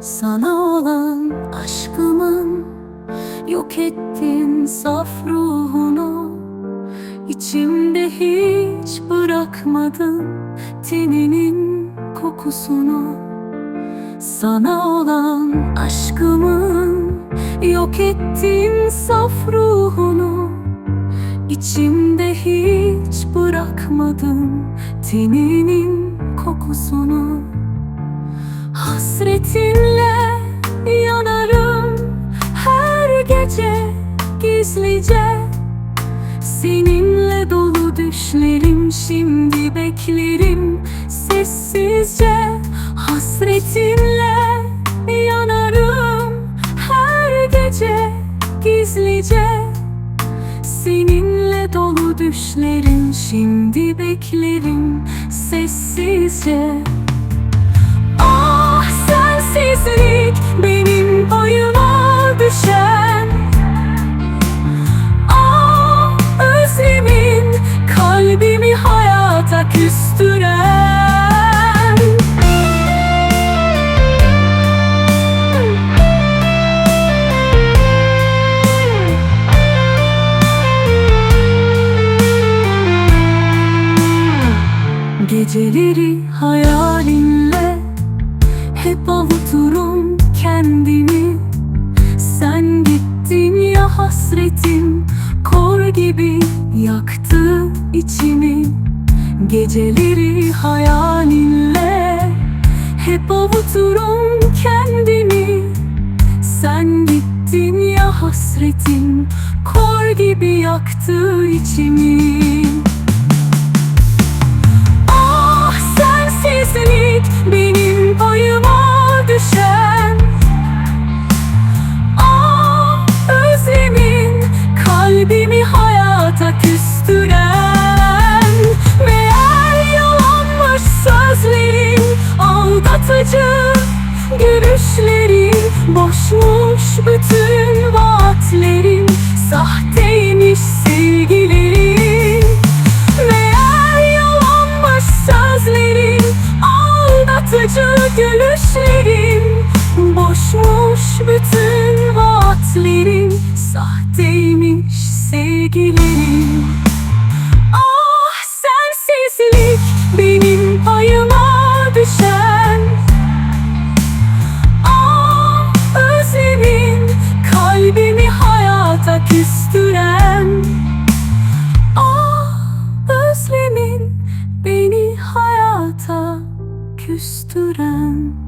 Sana olan aşkımın Yok ettin saf ruhunu İçimde hiç bırakmadın Teninin kokusunu. Sana olan aşkımın Yok ettin saf ruhunu İçimde hiç bırakmadın Teninin kokusunu. Hasretinle yanarım her gece gizlice. Seninle dolu düşlerim şimdi beklerim sessizce. Hasretinle yanarım her gece gizlice. Seninle dolu düşlerim şimdi beklerim sessizce küstüren Geceleri hayalinle hep avuturum kendimi. Sen gittin ya hasretim kor gibi yaktı içimi Geceleri hayalinle hep avuturum kendimi. Sen gittin ya hasretim kor gibi yaktı içimi. Ah sensizlik bütün vaatlerin Sahteymiş küstüren